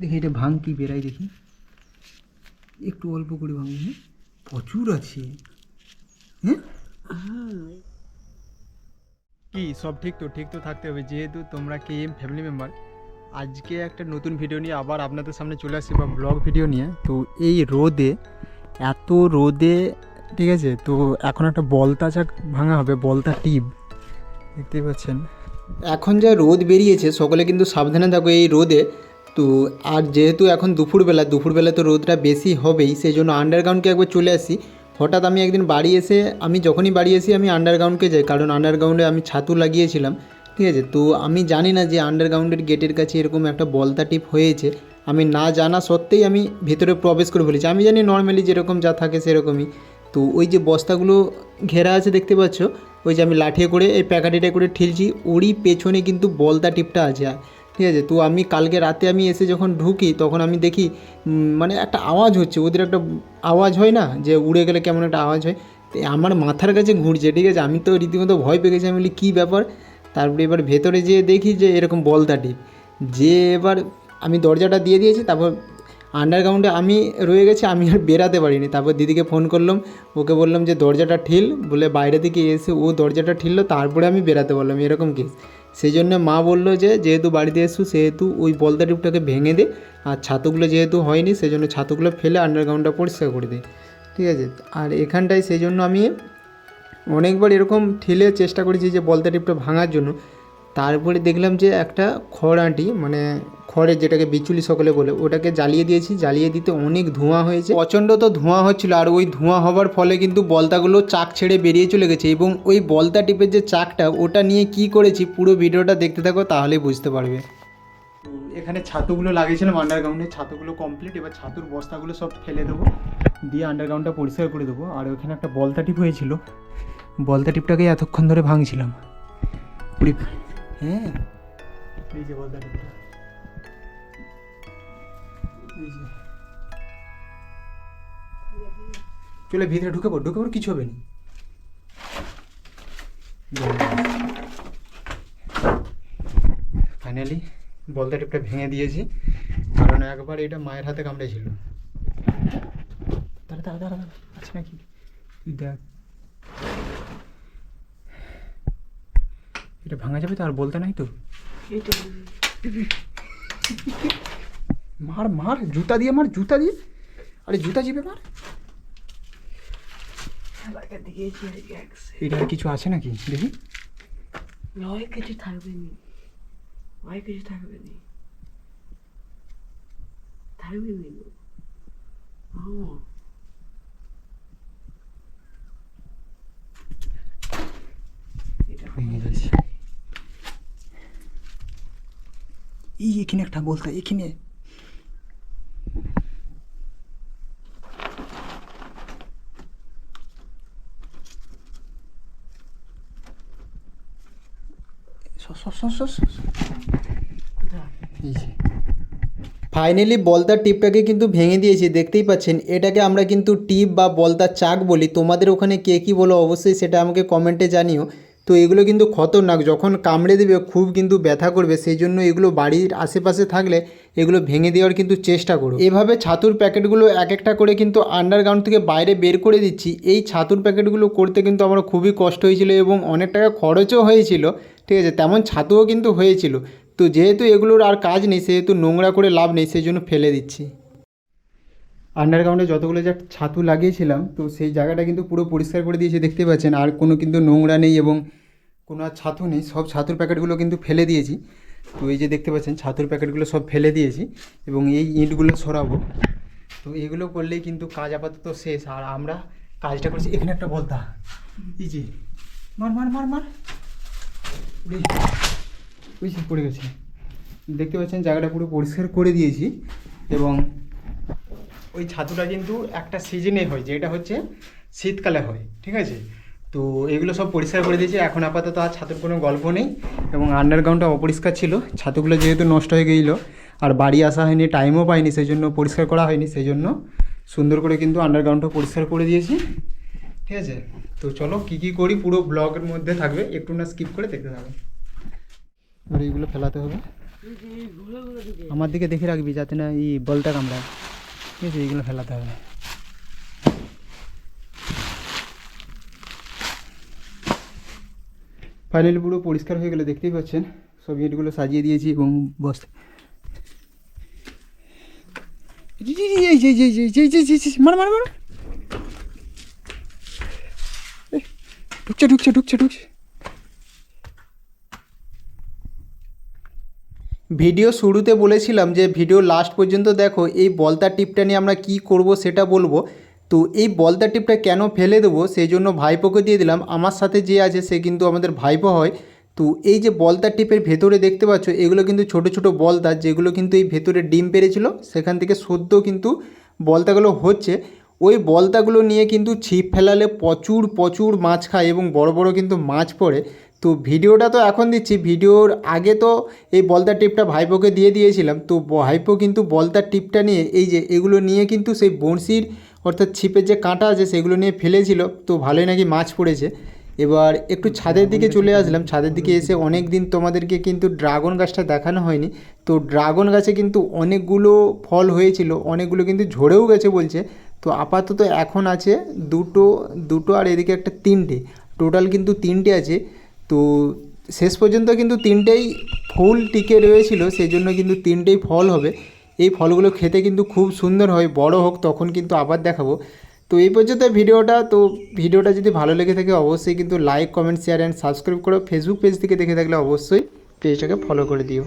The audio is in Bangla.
দেখি এটা ভাঙ কি বেরাই দেখি। একটু অল্প করে ভাঙ হ্যাঁ? প্রচুর আছে। হ্যাঁ? কি সব ঠিক তো? ঠিক তো থাকতে হবে। যেহেতু তোমরা কে এম ফ্যামিলি মেম্বার আজকে একটা নতুন ভিডিও নিয়ে আবার আপনাদের সামনে চলে আসছি বা ব্লগ ভিডিও নিয়ে। তো এই রোদে এত রোদে ঠিক আছে? তো এখন একটা বলতা চাক ভাঙা হবে বলতা টিপ। দেখতেই পাচ্ছেন। এখন যা রোদ বেরিয়েছে সকলে কিন্তু সাবধানে থাকো এই রোদে তো আর যেহেতু এখন দুপুরবেলা দুপুরবেলা তো রোদটা বেশি হবেই সেই জন্য আন্ডারগ্রাউন্ডকে একবার চলে আসি। হঠাৎ আমি একদিন বাড়ি এসে, আমি যখনই বাড়ি এসি আমি আন্ডারগ্রাউন্ডকে যাই, কারণ আন্ডারগ্রাউন্ডে আমি ছাতু লাগিয়েছিলাম, ঠিক আছে? তো আমি জানি না যে আন্ডারগ্রাউন্ডের গেটের কাছে এরকম একটা বলতা টিপ হয়েছে। আমি না জানা সত্ত্বেই আমি ভেতরে প্রবেশ করে ফেলেছি আমি জানি নর্মালি যেরকম যা থাকে সেরকমই। তো ওই যে বস্তাগুলো ঘেরা আছে দেখতে পাচ্ছ? ওই যে আমি লাঠিয়ে করে, এই প্যাকাটিটা করে ঠেলছি, ওরই পেছনে কিন্তু বলতা টিপটা আছে। ঠিক আছে? তো আমি কালকে রাতে আমি এসে যখন ঢুকি, তখন আমি দেখি মানে একটা আওয়াজ হচ্ছে। ওদের একটা আওয়াজ হয় না? যে উড়ে গেলে কেমন একটা আওয়াজ হয়? তো আমার মাথার কাছে ঘুরছে, ঠিক আছে? আমি তো রীতিমতো ভয় পেয়ে গেছি। আমি বলি, কী ব্যাপার? তারপরে এবার ভেতরে যেয়ে দেখি যে এরকম বলতা টিপ। যে এবার আমি দরজাটা দিয়ে দিয়েছি, তারপর আন্ডারগ্রাউন্ডে আমি রয়ে গেছি, আমি আর বেরাতে পারিনি। তারপর দিদিকে ফোন করলাম, ওকে বললাম যে, দরজাটা ঠিল। বলে বাইরে থেকে এসে ও দরজাটা ঠিললো, তারপরে আমি বেরাতে পারলাম। এরকম কেস সেই জন্য মা বলল যে, যেহেতু বাড়িতে এসু সেহেতু ওই বলদা টিপটাকে ভেঙে দে। আর ছাতুগুলো যেহেতু হয়নি সেই জন্য ছাতুগুলো ফেলে আন্ডারগ্রাউন্ডটা পরিষ্কার করে দে। ঠিক আছে? আর এখানটায় সেই জন্য আমি অনেকবার এরকম ঠেলে চেষ্টা করেছি যে বলদা টিপটা ভাঙার জন্য। তারপরে দেখলাম যে একটা খড় আঁটি মানে খড়ের যেটাকে বিচুলি সকলে বলে, ওটাকে জ্বালিয়ে দিয়েছি। জ্বালিয়ে দিতে অনেক ধোঁয়া হয়েছে। প্রচণ্ড তো ধোঁয়া হচ্ছিল, আর ওই ধোঁয়া হওয়ার ফলে কিন্তু বলতাগুলো চাক ছেড়ে বেরিয়ে চলে গেছে এবং ওই বলতা টিপের যে চাকটা, ওটা নিয়ে কি করেছি পুরো ভিডিওটা দেখতে থাকো, তাহলেই বুঝতে পারবে। এখানে ছাতুগুলো লাগিয়েছিলাম আন্ডারগ্রাউন্ডে ছাতুগুলো কমপ্লিট এবার ছাতুর বস্তাগুলো সব ফেলে দেবো। দিয়ে আন্ডারগ্রাউন্ডটা পরিষ্কার করে দেবো। আর ওখানে একটা বলতা টিপ হয়েছিল। বলতা টিপটাকে এতক্ষণ ধরে ভাঙছিলাম। হ্যাঁ। এই যে বলতা টিপটা এই যে। চলে ভিতরে ঢুকে পড় ঢুকে পড় কিছু হবে না। ফাইনালি বলতা টিপটা ভেঙে দিয়েছি কারণ একবার এটা মায়ের হাতে কামড়েছিল। দাঁড়া দাঁড়া দাঁড়া আছে নাকি? তুই দেখ। এটা ভাঙা যাবে তো আর বলতে নাই তো? মার মার জুতা দিয়ে মার জুতা দিয়ে। আরে জুতা জিপে মার। এটা আর কিছু আছে নাকি? দেখি। নয় কিছু থাকবে নি। নয় কিছু থাকবে নি। থাকবে নি ও ভেঙে গেছে এই এখানে একটা বলতে এখানে। ফাইনালি বলতার টিপটাকে কিন্তু ভেঙে দিয়েছি, দেখতেই পাচ্ছেন। এটাকে আমরা কিন্তু টিপ বা বলতার চাক বলি। তোমাদের ওখানে কে কী বলো, অবশ্যই সেটা আমাকে কমেন্টে জানিও। তো এগুলো কিন্তু খতরনাক। যখন কামড়ে দেবে, খুব কিন্তু ব্যথা করবে সেই জন্য এগুলো বাড়ির আশেপাশে থাকলে এগুলো ভেঙে দেওয়ার কিন্তু চেষ্টা করো। এভাবে ছাতুর প্যাকেটগুলো এক একটা করে কিন্তু আন্ডারগ্রাউন্ড থেকে বাইরে বের করে দিচ্ছি। এই ছাতুর প্যাকেটগুলো করতে কিন্তু আমার খুবই কষ্ট হয়েছিল এবং অনেক টাকা খরচও হয়েছিল, ঠিক আছে? তেমন ছাতুও কিন্তু হয়েছিল। তো যেহেতু এগুলোর আর কাজ নেই, সেহেতু নোংরা করে লাভ নেই সেই জন্য ফেলে দিচ্ছি। আন্ডারগ্রাউন্ডে যতগুলো যা ছাতু লাগিয়েছিলাম, তো সেই জায়গাটা কিন্তু পুরো পরিষ্কার করে দিয়েছে, দেখতে পাচ্ছেন। আর কোনো কিন্তু নোংরা নেই এবং কোনো আর ছাতু নেই, সব ছাতুর প্যাকেটগুলো কিন্তু ফেলে দিয়েছি। তো এই যে দেখতে পাচ্ছেন, ছাতুর প্যাকেটগুলো সব ফেলে দিয়েছি এবং এই ইঁটগুলো সরাবো। তো এগুলো করলেই কিন্তু কাজ আপাতত শেষ। আর আমরা কাজটা করছি, এখানে একটা বলতা। এই যে, মার মার মার মার। ওই পড়ে গেছে। দেখতে পাচ্ছেন, জায়গাটা পুরো পরিষ্কার করে দিয়েছি এবং ওই ছাতুটা কিন্তু একটা সিজনে হয় যেটা হচ্ছে শীতকালে হয় ঠিক আছে? তো এগুলো সব পরিষ্কার করে দিয়েছি এখন আপাতত আর ছাতুর কোনো গল্প নেই এবং আন্ডারগ্রাউন্ডটা অপরিষ্কার ছিল। ছাতুগুলো যেহেতু নষ্ট হয়ে গেছিল আর বাড়ি আসা হয়নি টাইমও পাইনি সেই জন্য পরিষ্কার করা হয়নি সেই জন্য সুন্দর করে কিন্তু আন্ডারগ্রাউন্ডটা পরিষ্কার করে দিয়েছি ঠিক আছে? তো চলো কী কী করি পুরো ব্লগের মধ্যে থাকবে একটু না স্কিপ করে দেখতে থাকবে এবার এইগুলো ফেলাতে হবে। আমার দিকে দেখে রাখবি যাতে না এই বলটা কামড়ায়। ঠিক আছে এইগুলো ফেলাতে হবে ফাইনালি পুরো পরিষ্কার হয়ে গেলে দেখতেই পাচ্ছেন সব ইটগুলো সাজিয়ে দিয়েছি এবং বস জি, জি, জি, এই যে, যে, যে, যে, যে, যে, যে, মার মার মার এ, ঢুকছে ঢুকছে ঢুকছে ঢুকছে ভিডিও শুরুতে বলেছিলাম যে ভিডিও লাস্ট পর্যন্ত দেখো, এই বলতার টিপটা নিয়ে আমরা কি করব সেটা বলব। তো এই বলতার টিপটা কেন ফেলে দেবো সেই জন্য ভাইপোকে দিয়ে দিলাম। আমার সাথে যে আছে সে কিন্তু আমাদের ভাইপো হয়। তো এই যে বলতার টিপের ভেতরে দেখতে পাচ্ছ, এগুলো কিন্তু ছোট ছোট বলতা, যেগুলো কিন্তু এই ভেতরে ডিম পেরেছিল, সেখান থেকে সদ্য কিন্তু বলতাগুলো হচ্ছে। ওই বলতাগুলো নিয়ে কিন্তু ছিপ ফেলালে প্রচুর প্রচুর মাছ খায় এবং বড় বড় কিন্তু মাছ পড়ে। তো ভিডিওটা তো এখন দিচ্ছি। ভিডিওর আগে তো এই বলতার টিপটা ভাইপোকে দিয়ে দিয়েছিলাম। তো ভাইপো কিন্তু বলতার টিপটা নিয়ে এই যে এগুলো নিয়ে কিন্তু সেই বঁড়শির অর্থাৎ ছিপের যে কাঁটা আছে সেগুলো নিয়ে ফেলেছিল। তো ভালোই নাকি মাছ পড়েছে। এবার একটু ছাদের দিকে চলে আসলাম। ছাদের দিকে এসে অনেক দিন তোমাদেরকে কিন্তু ড্রাগন গাছটা দেখানো হয়নি। তো ড্রাগন গাছে কিন্তু অনেকগুলো ফল হয়েছিল। অনেকগুলো কিন্তু ঝরেও গেছে বলছে। তো আপাতত এখন আছে দুটো দুটো আর এদিকে একটা তিনটে। টোটাল কিন্তু তিনটে আছে। তো শেষ পর্যন্ত কিন্তু তিনটেই ফুল টিকে রয়েছিল সেই জন্য কিন্তু তিনটেই ফল হবে। এই ফলগুলো খেতে কিন্তু খুব সুন্দর হয়, বড় হোক তখন কিন্তু আবার দেখাবো। তো এই পর্যন্ত ভিডিওটা, তো ভিডিওটা যদি ভালো লেগে থাকে অবশ্যই কিন্তু like comment share and subscribe করো। ফেসবুক পেজ থেকে দেখে থাকলে অবশ্যই পেজটাকে ফলো করে দিও।